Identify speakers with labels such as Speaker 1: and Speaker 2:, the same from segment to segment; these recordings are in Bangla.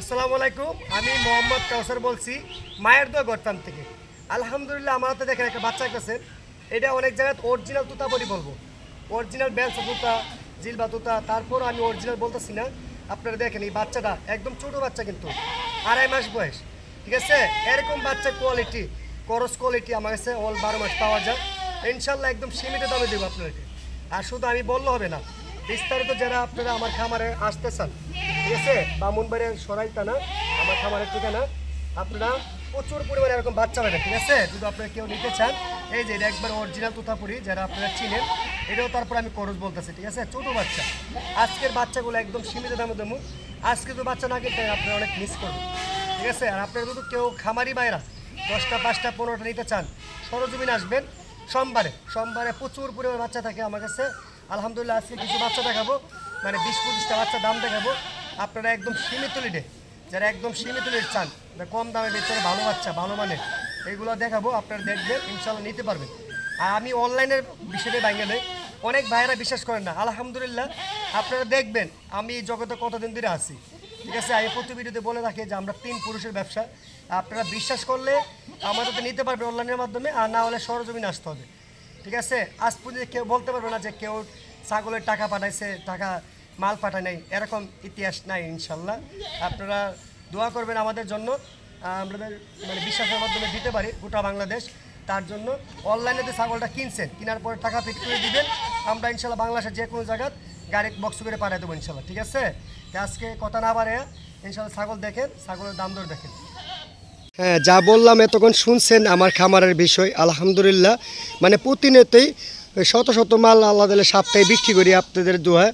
Speaker 1: আসসালামু আলাইকুম, আমি মোহাম্মদ কাউসার বলছি, মায়ের দোয়া গরতাম থেকে। আলহামদুলিল্লাহ আমার হাতে দেখেন একটা বাচ্চা কাছে এটা অনেক জায়গায় অরিজিনাল তুতা বলি বলব। অরিজিনাল বেলসা তুতা জিলবা তুতা, তারপর আমি অরিজিনাল বলতেছি না। আপনারা দেখেন এই বাচ্চাটা, একদম ছোট বাচ্চা কিন্তু, আড়াই মাস বয়স। ঠিক আছে? এরকম বাচ্চা কোয়ালিটি করস কোয়ালিটি আমার কাছে অল বারো মাস পাওয়া যায়। ইনশাল্লাহ একদম সীমিত দামে দেবো আপনাদেরকে। আর শুধু আমি বললে হবে না বিস্তারিত যারা আপনারা আমার খামারে আসতে চান। ঠিক আছে? বামুনবাড়ির সরাইতা না আমার খামারের ঠিকানা। আপনারা প্রচুর পরিমাণে এরকম বাচ্চা পাবেন ঠিক আছে? যদি আপনারা কেউ নিতে চান, এই যে এটা একবার অরিজিনাল তোতাপুরি, যারা আপনারা চিনেন, এটাও তারপর আমি করজ বলতেছি, ঠিক আছে? ছোটো বাচ্চা। আজকের বাচ্চাগুলো একদম সীমিত দামে দেবো আজকে তো বাচ্চা না কিনতে আপনারা অনেক মিস করবেন, ঠিক আছে? আর আপনারা যদি কেউ খামারি বাইরা দশটা, পাঁচটা, পনেরোটা নিতে চান, সরজমিন আসবেন। সোমবারে সোমবারে প্রচুর পরিমাণে বাচ্চা থাকে আমার কাছে। আলহামদুলিল্লাহ, আজকে কিছু বাচ্চা দেখাবো। মানে বিশ পঁচিশটা বাচ্চা দাম দেখাবো। আপনারা একদম সীমিত লিডে যারা একদম সীমিত লিড চান কম দামে বেচে ভালো বাচ্চা, ভালো মানে এইগুলো দেখাবো, আপনারা দেখবেন ইনশাল্লাহ নিতে পারবেন। আর আমি অনলাইনের বিষয়টা ভাঙে নেই। অনেক ভাইয়েরা বিশ্বাস করেন না। আলহামদুলিল্লাহ, আপনারা দেখবেন, আমি এই জগতে কতদিন ধরে আছি। ঠিক আছে, আমি প্রতি ভিডিওতে বলে রাখি যে আমরা তিন পুরুষের ব্যবসা। আপনারা বিশ্বাস করলে আমাদের নিতে পারবে অনলাইনের মাধ্যমে, আর না হলে সরজমিনে আসতে হবে। ঠিক আছে? আজ পর্যন্ত কেউ বলতে পারবে না যে কেউ ছাগলের টাকা পাঠাইছে, টাকা মাল পাঠায় নাই। এরকম ইতিহাস নাই, ইনশাল্লাহ। আপনারা দোয়া করবেন আমাদের জন্য। আমাদের মানে বিশ্বাসের মাধ্যমে দিতে পারি গোটা বাংলাদেশ। তার জন্য অনলাইনে যে ছাগলটা কিনছেন, কেনার পরে টাকা ফিট করে দিবেন। আমরা ইনশাল্লাহ বাংলাদেশের যে কোনো জায়গায় গাড়ি বক্স করে পাঠিয়ে দেবো ইনশাল্লাহ, ঠিক আছে? আজকে কথা না বাড়ে ইনশাল্লাহ ছাগল দেখেন, ছাগলের দাম দর দেখেন। হ্যাঁ যা বললাম এতক্ষণ শুনছেন আমার খামারের বিষয়, আলহামদুলিল্লাহ। মানে প্রতিনিয়তই শত শত মাল আল্লাহ দিলে সপ্তাহে বিক্রি করি আপনাদের দোয়া।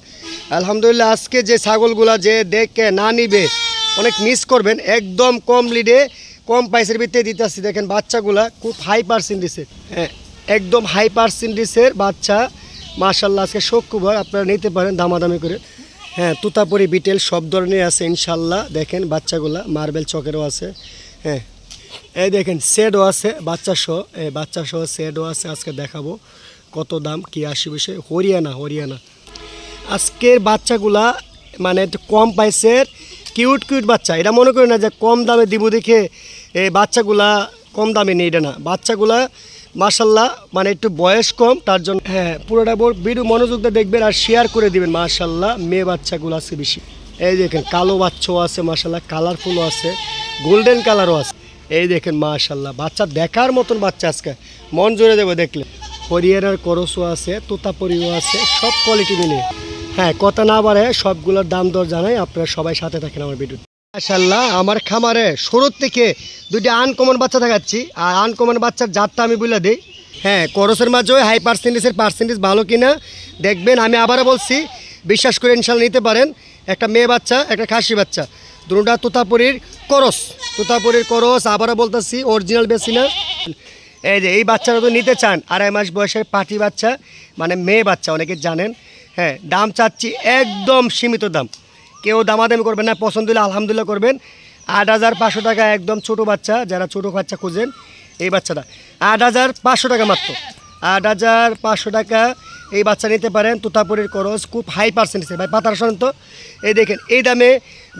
Speaker 1: আলহামদুলিল্লাহ, আজকে যে ছাগলগুলা যে দেখে না নিবে, অনেক মিস করবেন। একদম কম লিডে কম প্রাইসের ভিতরে দিতে আসছি দেখেন বাচ্চাগুলা খুব হাই পার্সেন্টেজের হ্যাঁ একদম হাই পার্সেন্টেজের বাচ্চা। মার্শাল্লাহ আজকে শুক্রবার আপনারা নিতে পারেন দামাদামি করে। হ্যাঁ তুতাপুরি বিটেল সব ধরনের আছে ইনশাল্লাহ দেখেন বাচ্চাগুলা, মার্বেল চকেরও আছে। হ্যাঁ এই দেখেন সেডও আছে, বাচ্চা সহ, এই বাচ্চা সহ সেডও আছে, আজকে দেখাবো কত দাম, কি আসি বিষয়। হরিয়ানা হরিয়ানা। আজকের বাচ্চাগুলা মানে একটু কম প্রাইসের কিউট কিউট বাচ্চা। এটা মনে করি না যে কম দামে দিব দেখে, এই বাচ্চাগুলা কম দামে নেই, এটা না। বাচ্চাগুলা মার্শাল্লাহ মানে একটু বয়স কম, তার জন্য হ্যাঁ পুরোটা বল ভিডিও মনোযোগ দিয়ে দেখবেন আর শেয়ার করে দিবেন মার্শাল্লাহ মেয়ে বাচ্চাগুলো আছে বেশি। এই দেখেন, কালো বাচ্চাও আছে মার্শাল্লাহ কালারফুলও আছে গোল্ডেন কালারও আছে। এই দেখেন মার্শাল্লাহ বাচ্চা দেখার মতন বাচ্চা আজকে। মন জুড়ে দেবো, দেখলে। হরিয়ানার করসও আছে, তোতাপরিও আছে, সব কোয়ালিটি মিলিয়ে হ্যাঁ কথা না বাড়ে সবগুলোর দাম দর জানাই, আপনারা সবাই সাথে থাকেন আমার ভিডিও মাশাল্লাহ আমার খামারে শুরুর থেকে দুইটা আনকমন বাচ্চা দেখাচ্ছি। আর আনকমন বাচ্চার জাতটা আমি বলে দিই। হ্যাঁ করসের মাঝেও হাই পার্সেন্টেজের পার্সেন্টেজ ভালো কিনা, দেখবেন আমি আবারও বলছি, বিশ্বাস করে ইনশাল্লাহ নিতে পারেন। একটা মেয়ে বাচ্চা, একটা খাসি বাচ্চা। দুটা তোতাপুরীর করস। তোতাপুরীর করস, আবারও বলতেছি অরিজিনাল বেশি না। এই যে, এই বাচ্চারা তো নিতে চান। আড়াই মাস বয়সের পাটি বাচ্চা মানে মেয়ে বাচ্চা, অনেকে জানেন। হ্যাঁ দাম চাচ্ছি একদম সীমিত দাম। কেউ দামাদামি করবেন না, পছন্দ হলে আলহামদুলিল্লাহ করবেন। আট হাজার পাঁচশো টাকা একদম ছোটো বাচ্চা, যারা ছোটো বাচ্চা খুঁজেন, এই বাচ্চাটা। আট হাজার পাঁচশো টাকা মাত্র। আট হাজার পাঁচশো টাকা এই বাচ্চা নিতে পারেন, তুতাপুরের খরচ খুব হাই পার্সেন্টেজ ভাই, পাতার শোনেন তো। এই দেখেন, এই দামে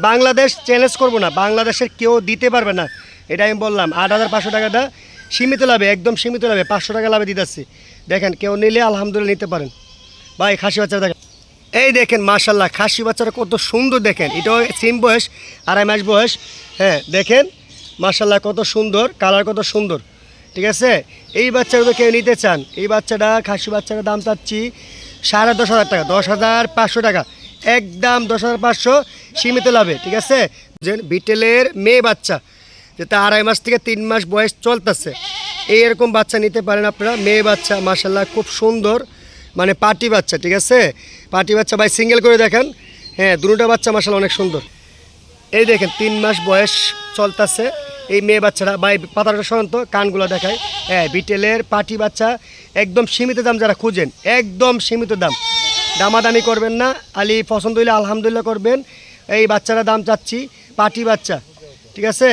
Speaker 1: বাংলাদেশ চ্যালেঞ্জ করব না, বাংলাদেশের কেউ দিতে পারবে না। এটা আমি বললাম, আট হাজার পাঁচশো টাকাটা সীমিত লাভে, একদম সীমিত লাভে, পাঁচশো টাকা লাভে দিতেছি। দেখেন, কেউ নিলে আলহামদুলিল্লাহ নিতে পারেন। ভাই, খাসি বাচ্চা দেখেন। এই দেখেন মাশাল্লাহ খাসি বাচ্চারা কত সুন্দর দেখেন। এটাও সেম বয়স, আড়াই মাস বয়স। হ্যাঁ দেখেন মাশাল্লাহ কত সুন্দর কালার কত সুন্দর। ঠিক আছে? এই বাচ্চাগুলো কেউ নিতে চান, এই বাচ্চাটা, খাসি বাচ্চাটার দাম চাচ্ছি সাড়ে দশ হাজার টাকা, দশ হাজার পাঁচশো টাকা। একদম দশ হাজার পাঁচশো সীমিত লাভে, ঠিক আছে? যে বিটেলের মেয়ে বাচ্চা যেটা আড়াই মাস থেকে তিন মাস বয়স চলতেছে এই এরকম বাচ্চা নিতে পারেন আপনারা। মেয়ে বাচ্চা মাশাল্লাহ খুব সুন্দর মানে পার্টি বাচ্চা, ঠিক আছে? পার্টি বাচ্চা, ভাই, সিঙ্গেল করে দেখেন। হ্যাঁ দুটো বাচ্চা মাসাল অনেক সুন্দর। এই দেখেন, তিন মাস বয়স চলতেছে। এই মেয়ে বাচ্চারা ভাই পাতাটা সরন্ত কানগুলো দেখায়। হ্যাঁ বিটেলের পাটি বাচ্চা, একদম সীমিত দাম যারা খুঁজেন, একদম সীমিত দাম। দামাদামি করবেন না, আলি পছন্দ হইলে আলহামদুলিল্লাহ করবেন। এই বাচ্চারা দাম চাচ্ছি পাটি বাচ্চা, ঠিক আছে?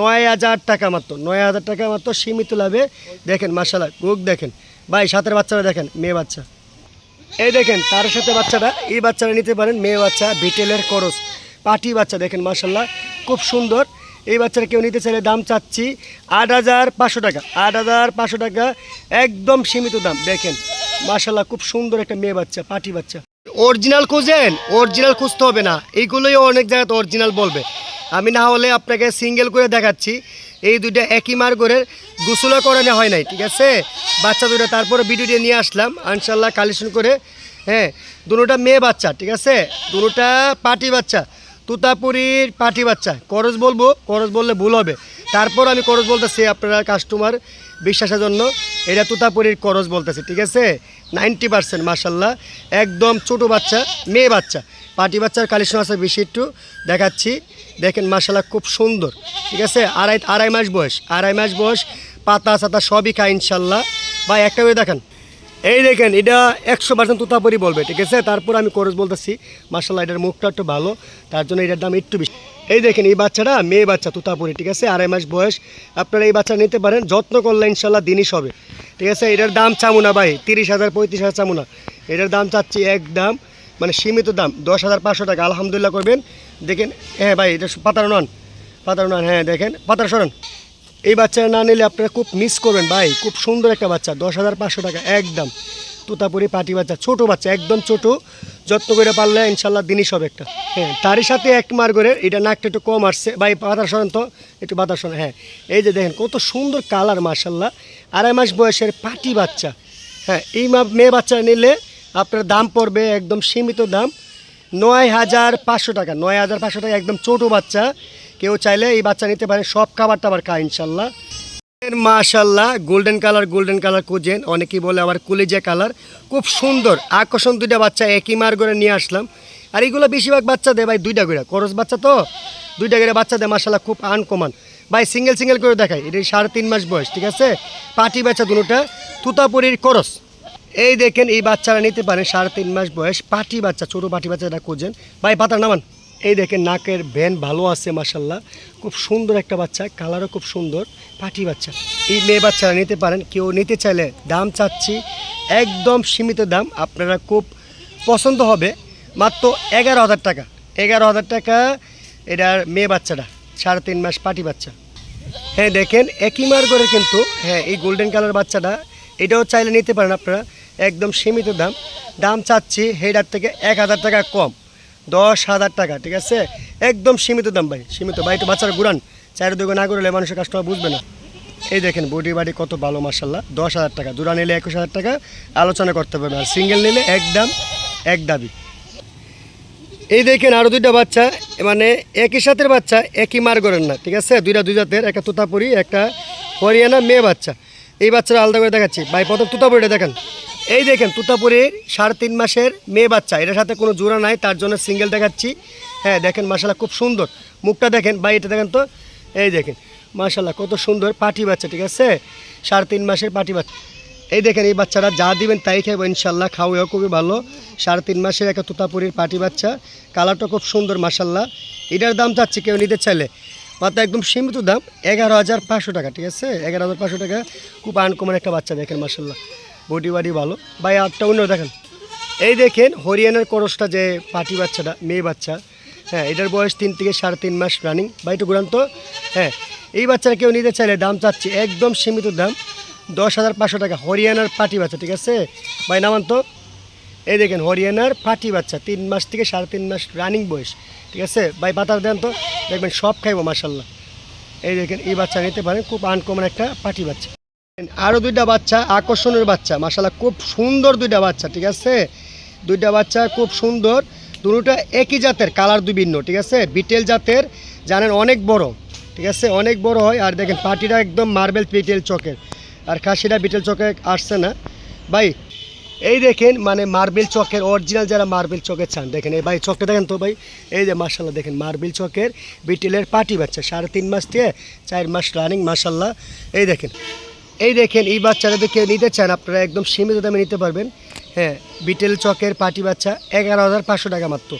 Speaker 1: নয় হাজার টাকা মাত্র, নয় হাজার টাকা মাত্র সীমিত লাভে। দেখেন মার্শাল্লাহ গুক দেখেন। ভাই, সাথের বাচ্চারা দেখেন, মেয়ে বাচ্চা। এই দেখেন, তার সাথে বাচ্চাটা, এই বাচ্চারা নিতে পারেন, মেয়ে বাচ্চা, বিটেলের করস, পাটি বাচ্চা, দেখেন মার্শাল্লাহ খুব সুন্দর। এই বাচ্চারা কেউ নিতে চাইলে দাম চাচ্ছি আট হাজার পাঁচশো টাকা। আট হাজার পাঁচশো টাকা, একদম সীমিত দাম। দেখেন মাশাল্লাহ খুব সুন্দর একটা মেয়ে বাচ্চা, পাটি বাচ্চা। অরিজিনাল খুঁজেন, অরিজিনাল খুঁজতে হবে না। এইগুলোই অনেক জায়গাতে অরিজিনাল বলবে। আমি না হলে আপনাকে সিঙ্গেল করে দেখাচ্ছি। এই দুইটা একই মার করে গোসলও করানো হয় নাই, ঠিক আছে? বাচ্চা দুটো তারপরে ভিডিওটি নিয়ে আসলাম। আনশাল্লাহ কালেকশন করে হ্যাঁ দুটোটা মেয়ে বাচ্চা, ঠিক আছে? দুটোটা পাটি বাচ্চা। তুতাপুরির পাটি বাচ্চা। করজ বলব, করজ বললে ভুল হবে। তারপর আমি করজ বলতেছি আপনারা কাস্টমার বিশ্বাসের জন্য। এটা তুতাপুরির করজ বলতেছি, ঠিক আছে? নাইনটি পার্সেন্ট মার্শাল্লাহ একদম ছোট বাচ্চা, মেয়ে বাচ্চা। পাটি বাচ্চার কালেকশন আছে বেশি একটু, দেখাচ্ছি। দেখেন মার্শাল্লাহ খুব সুন্দর, ঠিক আছে? আড়াই আড়াই মাস বয়স, আড়াই মাস বয়স, পাতা সাতা সবই খায় ইনশাল্লাহ বা একটা করে দেখান। এই দেখেন, এটা একশো পার্সেন্ট তুতাপুরি বলবে, ঠিক আছে? তারপর আমি করজ বলতেছি মার্শাল্লাহ এটার মুখটা একটু ভালো, তার জন্য এটার দাম একটু বেশি। এই দেখেন, এই বাচ্চাটা মেয়ে বাচ্চা তুতাপুরি, ঠিক আছে? আড়াই মাস বয়স, আপনারা এই বাচ্চা নিতে পারেন, যত্ন করলে ইনশাল্লাহ দিনই হবে ঠিক আছে? এটার দাম চামুনা ভাই, তিরিশ হাজার, পঁয়ত্রিশ হাজার চামুনা। এটার দাম চাচ্ছি এক দাম মানে সীমিত দাম, দশ হাজার পাঁচশো টাকা। আলহামদুলিল্লাহ করবেন। দেখেন হ্যাঁ ভাই, এটা পাতার নন পাতার নন হ্যাঁ দেখেন, পাতার সরান এই বাচ্চাটা না নিলে আপনারা খুব মিস করবেন ভাই। খুব সুন্দর একটা বাচ্চা, দশ হাজার পাঁচশো টাকা, একদম। তোতাপুরি পাটি বাচ্চা, ছোট বাচ্চা, একদম ছোট। যত্ন করে পারলে ইনশাল্লাহ দিনই সব একটা। হ্যাঁ তারই সাথে এক মার করে, এটা নাকটা একটু কম আসছে। ভাই সরেন তো, একটু সরেন হ্যাঁ। এই যে দেখেন, কত সুন্দর কালার মার্শাল্লাহ আড়াই মাস বয়সের পাটি বাচ্চা। হ্যাঁ এই মেয়ে বাচ্চা নিলে আপনার দাম পড়বে একদম সীমিত দাম। নয় হাজার পাঁচশো টাকা, নয় হাজার পাঁচশো টাকা, একদম ছোট বাচ্চা। কেউ চাইলে এই বাচ্চা নিতে পারে। সব খাবার টাবার খায়, ইনশাল্লাহ। মাশাল্লাহ গোল্ডেন কালার গোল্ডেন কালার খুঁজেন অনেকেই বলে আবার কুলিজা কালার খুব সুন্দর, আকর্ষণ দুইটা বাচ্চা, একই মার করে নিয়ে আসলাম। আর এইগুলো বেশিরভাগ বাচ্চা দেয় ভাই দুইটা করে। করস বাচ্চা তো, দুইটা করে বাচ্চা দেয়, মাশাল্লাহ, খুব আনকমান ভাই সিঙ্গেল সিঙ্গেল করে দেখাই এটা সাড়ে তিন মাস বয়স, ঠিক আছে? পাটি বাচ্চা দুটোটা তুতাপুরির করস এই দেখেন, এই বাচ্চারা নিতে পারেন সাড়ে তিন মাস বয়স, পাটি বাচ্চা, ছোটো পাটি বাচ্চাটা খুঁজেন ভাই পাতার নামান। এই দেখেন, নাকের ভ্যান ভালো আছে মাসাল্লাহ খুব সুন্দর একটা বাচ্চা, কালারও খুব সুন্দর, পাটি বাচ্চা। এই মেয়ে বাচ্চারা নিতে পারেন, কেউ নিতে চাইলে দাম চাচ্ছি, একদম সীমিত দাম, আপনারা খুব পছন্দ হবে, মাত্র এগারো হাজার টাকা। এগারো হাজার টাকা এটার মেয়ে বাচ্চাটা, সাড়ে তিন মাস পাটি বাচ্চা। হ্যাঁ দেখেন, একই মার করে কিন্তু হ্যাঁ এই গোল্ডেন কালার বাচ্চাটা, এটাও চাইলে নিতে পারেন আপনারা, একদম সীমিত দাম। দাম চাচ্ছি, হেডার থেকে এক হাজার টাকা কম। দশ হাজার টাকা, ঠিক আছে? একদম সীমিত দাম ভাই, সীমিত। ভাই, একটু বাচ্চারা ঘুরান। চারিদিকে না ঘুরলে মানুষের কাস্টমার বুঝবে না। এই দেখেন, বডি বাড়ি কত ভালো মার্শাল্লাহ দশ হাজার টাকা দুরা নিলে একুশ হাজার টাকা, আলোচনা করতে পারবে আর সিঙ্গেল নিলে এক দাম, এক দাবি। এই দেখেন আরও দুইটা বাচ্চা মানে একই সাথের বাচ্চা, একই মার করেন না, ঠিক আছে? দুইটা দুই জাতের, একটা তুতাপুরি, একটা হরিয়ানা মেয়ে বাচ্চা। এই বাচ্চারা আলাদা করে দেখাচ্ছি। ভাই, প্রথম তুতাপুরিটা দেখেন। এই দেখেন, তুতাপুরির সাড়ে তিন মাসের মেয়ে বাচ্চা। এটার সাথে কোনো জোড়া নাই, তার জন্য সিঙ্গেল দেখাচ্ছি। হ্যাঁ দেখেন মাসাল্লাহ খুব সুন্দর। মুখটা দেখেন, ভাই, এটা দেখেন তো। এই দেখেন মাসাল্লাহ কত সুন্দর পাটি বাচ্চা, ঠিক আছে? সাড়ে তিন মাসের পাটি বাচ্চা। এই দেখেন, এই বাচ্চারা যা দিবেন তাই খাইব ইনশাল্লাহ খাওয়াও খুবই ভালো। সাড়ে তিন মাসের একটা তুতাপুরির পাটি বাচ্চা। কালারটা খুব সুন্দর মাসাল্লাহ এটার দাম চাচ্ছি কেউ নিতে চাইলে। মাত্র একদম সীমিত দাম, এগারো হাজার পাঁচশো টাকা, ঠিক আছে? এগারো হাজার পাঁচশো টাকা, খুব আনকমন একটা বাচ্চা, দেখেন মাসাল্লাহ বডি বাডি ভালো। ভাই আটটা অন্য, দেখেন। এই দেখেন, হরিয়ানার করসটা যে পাটি বাচ্চাটা, মেয়ে বাচ্চা হ্যাঁ এটার বয়স তিন থেকে সাড়ে তিন মাস রানিং বা একটু ঘুরান তো। হ্যাঁ এই বাচ্চারা কেউ নিতে চাইলে দাম চাচ্ছি একদম সীমিত দাম, দশ হাজার পাঁচশো টাকা, হরিয়ানার পাটি বাচ্চা, ঠিক আছে? ভাই, নামান তো। এই দেখেন, হরিয়ানার পাটি বাচ্চা, তিন মাস থেকে সাড়ে তিন মাস রানিং বয়স, ঠিক আছে? ভাই পাতার দেন তো, দেখবেন সব খাইবো মাসাল্লাহ এই দেখেন, এই বাচ্চা নিতে পারেন, খুব আনকমন একটা পাটি বাচ্চা। আরও দুইটা বাচ্চা, আকর্ষণের বাচ্চা। মাসাল্লাহ খুব সুন্দর দুইটা বাচ্চা, ঠিক আছে? দুইটা বাচ্চা খুব সুন্দর। দুটোটা একই জাতের, কালার দুই ভিন্ন, ঠিক আছে? বিটেল জাতের, জানেন, অনেক বড়, ঠিক আছে? অনেক বড় হয়, আর দেখেন পাটিটা একদম মার্বেল বিটেল চকের। আর খাসিটা বিটেল চকে আসছে না। ভাই, এই দেখেন মানে মার্বেল চকের, অরিজিনাল যারা মার্বেল চকের চান, দেখেন, এই ভাই, চকটা দেখেন তো ভাই? এই যে মার্শাল্লাহ দেখেন, মার্বেল চকের বিটেলের পাটি বাচ্চা, সাড়ে তিন মাস থেকে চার মাস রানিং মার্শাল্লাহ এই দেখেন এই দেখেন, এই বাচ্চারা দেখে নিতে চান, আপনারা একদম সীমিত দামে নিতে পারবেন। হ্যাঁ বিটেল চকের পাটি বাচ্চা, এগারো হাজার পাঁচশো টাকা মাত্র।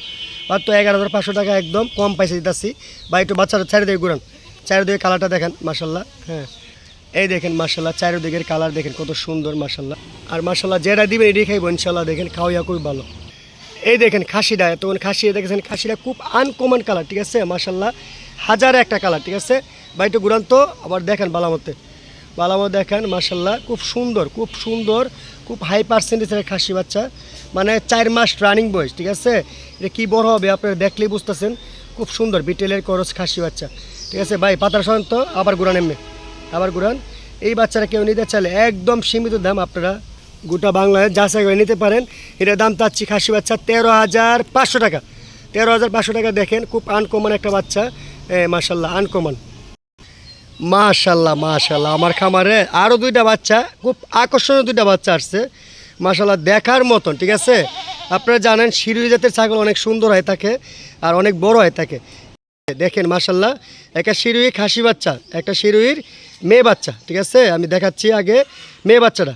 Speaker 1: মাত্র এগারো হাজার পাঁচশো টাকা একদম কম পয়সা দিতেছি। বা একটু বাচ্চারা চারিদিকে ঘুরান। চারিদিকে কালারটা দেখেন মার্শাল্লাহ হ্যাঁ। এই দেখেন মার্শাল্লাহ চারিদিকের কালার দেখেন, কত সুন্দর মার্শাল্লাহ আর মার্শাল্লাহ যেটা দিবেন, এটাই খাইবো ইনশাল্লাহ দেখেন খাওয়া খুবই ভালো। এই দেখেন, খাসিটা তখন খাসি দেখেছেন, খাসিটা খুব আনকমন কালার ঠিক আছে মাসাল্লাহ হাজারে একটা কালার ঠিক আছে। বা একটু ঘুরান্ত আবার দেখেন ভালো বালামতে বালামত দেখেন মাসাল্লাহ খুব সুন্দর খুব সুন্দর, খুব হাই পার্সেন্টেজের খাসি বাচ্চা। মানে চার মাস রানিং বয়স, ঠিক আছে? এটা কী বড় হবে আপনারা দেখলেই বুঝতেছেন। খুব সুন্দর, বিটেলের করস খাসি বাচ্চা, ঠিক আছে? ভাই, পাতার সন তো, আবার ঘুরান এমনি, আবার ঘুরান। এই বাচ্চারা কেউ নিতে চাইলে একদম সীমিত দাম আপনারা গোটা বাংলায় যাচাই করে নিতে পারেন। এটার দাম চাচ্ছি খাসি বাচ্চা তেরো হাজার পাঁচশো টাকা। তেরো হাজার পাঁচশো টাকা দেখেন, খুব আনকমন একটা বাচ্চা। মাসাল্লাহ আনকমন মাশাল্লাহ মাশাল্লাহ। আমার খামারে আরও দুইটা বাচ্চা, খুব আকর্ষণীয় দুইটা বাচ্চা আসছে। মাশাল্লাহ, দেখার মতন, ঠিক আছে? আপনারা জানেন শিরুই জাতের ছাগল অনেক সুন্দর হয়ে থাকে আর অনেক বড় হয়ে থাকে। দেখেন, মাশাল্লাহ, একটা শিরুই খাসি বাচ্চা, একটা শিরুইর মেয়ে বাচ্চা, ঠিক আছে? আমি দেখাচ্ছি আগে মেয়ে বাচ্চাটা।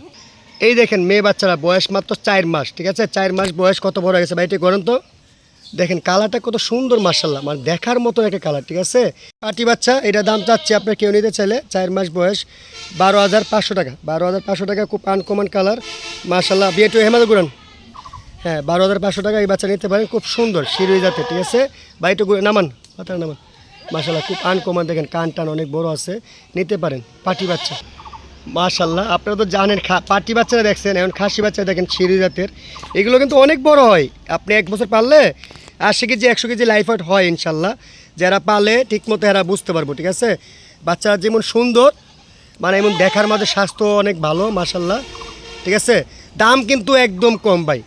Speaker 1: এই দেখেন, মেয়ে বাচ্চারা বয়স মাত্র চার মাস, ঠিক আছে? চার মাস বয়স কত বড় হয়ে গেছে বাড়িতে গরম তো। দেখেন কালারটা কত সুন্দর মার্শাল্লাহ মানে দেখার মতো একটা কালার, ঠিক আছে? পাটি বাচ্চা, এটা দাম চাচ্ছি আপনার কেউ নিতে চাইলে, চার মাস বয়স, বারো হাজার পাঁচশো টাকা। বারো হাজার পাঁচশো টাকা খুব আনকমন কালার মার্শাল্লাহ বিয়ে টু হেমাদ গুরান হ্যাঁ বারো হাজার পাঁচশো টাকা এই বাচ্চা নিতে পারেন, খুব সুন্দর, শিরুই জাতের, ঠিক আছে? বাড়িতে নামান মাথার নামান। মার্শাল্লাহ খুব আনকমন দেখেন কান টান অনেক বড় আছে, নিতে পারেন পাটি বাচ্চা। মাশাল্লাহ আপনারা তো জানেন, খা- পাটি বাচ্চারা দেখছেন, এখন খাসি বাচ্চা দেখেন শিরি জাতের। এগুলো কিন্তু অনেক বড় হয়। আপনি এক বছর পারলে আশি কেজি, একশো কেজি লাইফ ওয়েট হয় ইনশাল্লাহ। যারা পালে ঠিকমতো এরা বুঝতে পারব, ঠিক আছে? বাচ্চা যেমন সুন্দর মানে এমন দেখার মাঝে স্বাস্থ্য অনেক ভালো, মাশাল্লাহ। ঠিক আছে? দাম কিন্তু একদম কম ভাই।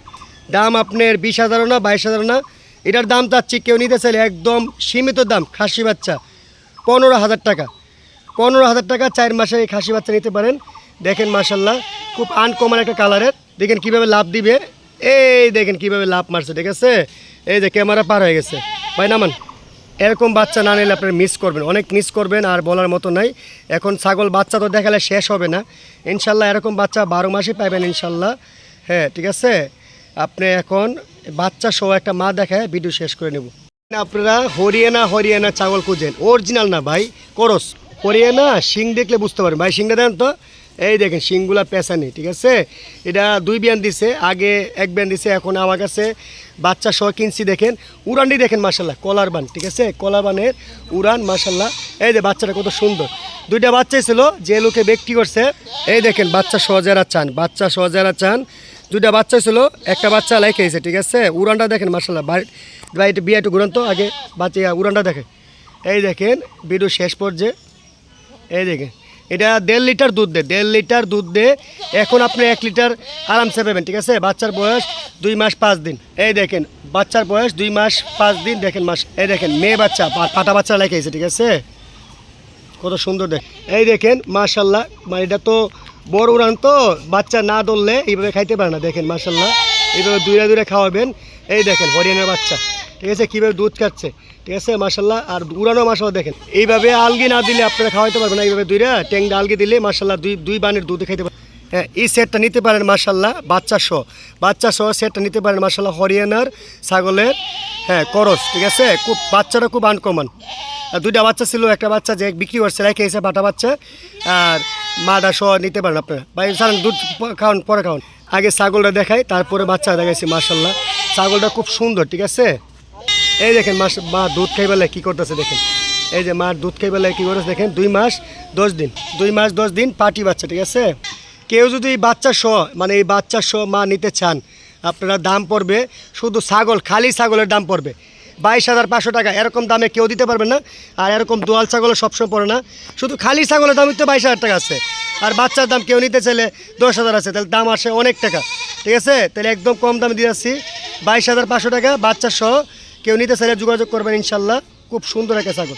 Speaker 1: দাম আপনার বিশ হাজারও না, বাইশ হাজারও না। এটার দাম চাচ্ছি, কেউ নিতে চাইলে একদম সীমিত দাম, খাসি বাচ্চা, পনেরো হাজার টাকা। পনেরো হাজার টাকা চার মাসে এই খাসি বাচ্চা নিতে পারেন। দেখেন মাসাল্লাহ খুব আনকমন একটা কালারের দেখেন কীভাবে লাভ দিবে। এই দেখেন কীভাবে লাভ মারছে, ঠিক আছে? এই যে ক্যামেরা পার হয়ে গেছে। ভাই নামান, এরকম বাচ্চা না নিলে আপনারা মিস করবেন। অনেক মিস করবেন, আর বলার মতো নাই। এখন ছাগল বাচ্চা তো দেখালে শেষ হবে না। ইনশাল্লাহ এরকম বাচ্চা বারো মাসে পাবেন ইনশাল্লাহ। হ্যাঁ ঠিক আছে? আপনি এখন বাচ্চা সহ একটা মা দেখায় ভিডিও শেষ করে নেব। আপনারা হরিয়ানা হরিয়ানা ছাগল খুঁজেন। অরিজিনাল না ভাই, করস। হরিয়ানা, শিং দেখলে বুঝতে পারবেন। ভাই, শিংটা দেন তো। এই দেখেন, শিংগুলা পেঁচানি ঠিক আছে? এটা দুই বিয়ান দিছে, আগে এক বিয়ান দিছে, এখন আমার কাছে বাচ্চা সহ কিনছি, দেখেন। উড়ানটি দেখেন মাসাল্লাহ কলার বান, ঠিক আছে? কলার বানের উড়ান মাসাল্লাহ এই যে বাচ্চাটা কত সুন্দর। দুইটা বাচ্চাই ছিল, যে লোকে ব্যক্তি করছে, এই দেখেন বাচ্চা সহ যারা চান বাচ্চা সহ যারা চান, দুইটা বাচ্চা ছিল, একটা বাচ্চা লাইকেছে ঠিক আছে? উড়ানটা দেখেন মাসাল্লাহ বাড়িতে বিয়ে একটু ঘুরান তো, আগে বাচ্চা, উড়ানটা দেখে এই দেখেন, ভিডিও শেষ পর্যায়ে, এই দেখেন এটা দেড় লিটার দুধ দেয় দেড় লিটার দুধ দে। এখন আপনি এক লিটার আরামসে পাবেন, ঠিক আছে? বাচ্চার বয়স দুই মাস পাঁচ দিন। এই দেখেন, বাচ্চার বয়স দুই মাস পাঁচ দিন, দেখেন মাস এই দেখেন, মেয়ে বাচ্চা পাটা বাচ্চা লেখেছে ঠিক আছে? কত সুন্দর দেখ। এই দেখেন মাশাল্লাহ মানে এটা তো বড় উড়ান তো, বাচ্চা না ধরলে এইভাবে খাইতে পারে না। দেখেন মাশাল্লাহ এইভাবে দূরে দূরে খাওয়াবেন। এই দেখেন, হরিয়ানার বাচ্চা, ঠিক আছে? কীভাবে দুধ খাচ্ছে। ঠিক আছে মাশাল্লাহ আর উড়ানো মাসাল্লাহ দেখেন। এইভাবে আলগি না দিলে আপনারা খাওয়াইতে পারবেন না, এইভাবে দুইটা ট্যাংটা আলগি দিলে মাশাল্লাহ দুই দুই বানের দুধ খাইতে পারেন হ্যাঁ এই সেটটা নিতে পারেন মাশাল্লাহ বাচ্চা সহ। বাচ্চা সহ সেটটা নিতে পারেন মাশাল্লাহ হরিয়ানার ছাগলের হ্যাঁ করস, ঠিক আছে? খুব বাচ্চাটা খুব আনকমন আর দুইটা বাচ্চা ছিল, একটা বাচ্চা যে বিক্রি করছে, রেখে এসে বাটা বাচ্চা। আর মাটা সহ নিতে পারেন আপনারা। ভাই সারান দুধ খাওয়ান, পরে খাওয়ান। আগে ছাগলটা দেখাই, তারপরে বাচ্চা দেখাইছি মার্শাল্লাহ ছাগলটা খুব সুন্দর, ঠিক আছে? এই দেখেন, মাস মা দুধ খাই বেলায় কী করতেছে দেখেন। এই যে মা দুধ খাই বেলায় কী করতেছে দেখেন, দুই মাস, দশ দিন। দুই মাস, দশ দিন পাটি বাচ্চা, ঠিক আছে? কেউ যদি এই বাচ্চা সহ মানে এই বাচ্চা সহ মা নিতে চান, আপনারা দাম পড়বে শুধু ছাগল, খালি ছাগলের দাম পড়বে। বাইশ হাজার পাঁচশো টাকা, এরকম দামে কেউ দিতে পারবে না, আর এরকম দোয়াল ছাগলের সবসময় পড়ে না। শুধু খালি ছাগলের দামই তো বাইশ হাজার টাকা আছে। আর বাচ্চার দাম কেউ নিতে চাইলে দশ হাজার আছে, তাহলে দাম আসে অনেক টাকা, ঠিক আছে? তাহলে একদম কম দামে দিয়ে যাচ্ছি বাইশ হাজার পাঁচশো টাকা, বাচ্চা সহ কেউ নিতে চাইলে যোগাযোগ করবেন ইনশাল্লাহ। খুব সুন্দর একটা ছাগল।